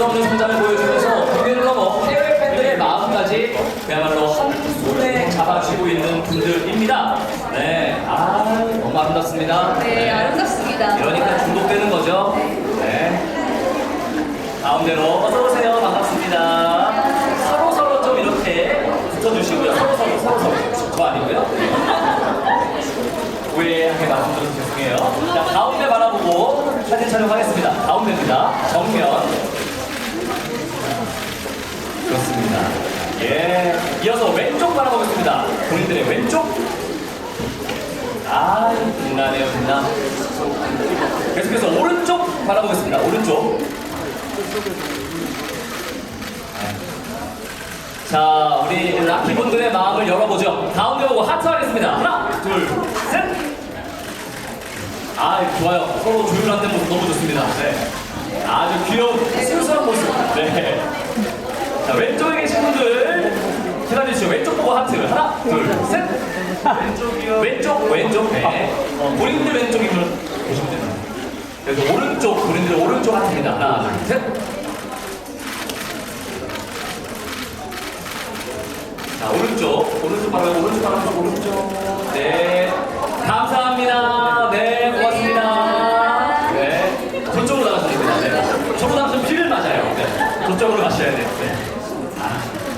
없는 성장을 보여주면서 국내를 넘어 해외 팬들의 마음까지 그야말로 한 손에 잡아쥐고 있는 분들입니다. 네, 아 너무 아름답습니다. 네, 아름답습니다. 이러니까 중독되는 거죠. 네. 가운데로 어서 오세요. 반갑습니다. 서로 서로 좀 이렇게 붙어주시고요. 서로 서로 서로 서로 저 아니고요. 오해하게 말씀드려서 죄송해요. 자 가운데 바라보고 사진 촬영하겠습니다. 가운데입니다. 정면. 그렇습니다. 예. 이어서 왼쪽 바라보겠습니다. 본인들의 왼쪽. 아, 빛나네요, 빛나. 계속해서 오른쪽 바라보겠습니다. 오른쪽. 자, 우리 라키분들의 마음을 열어보죠. 가운데 보고 하트 하겠습니다. 하나, 둘, 셋. 아, 좋아요. 서로 조율하는 모습 너무 좋습니다. 네. 아주 귀여운. 자, 왼쪽에 계신 분들 기다려주시죠. 왼쪽 보고 하트를. 하나, 둘, 셋. 왼쪽이요. 왼쪽, 왼쪽. 네. 어, 본인들 왼쪽임을 보시면 됩니다. 그래서 오른쪽, 본인들 오른쪽 하트입니다. 하나, 둘, 셋. 자, 오른쪽, 오른쪽 바로 오른쪽 바로 오른쪽. 저쪽으로 가셔야 되는데. 아. 네.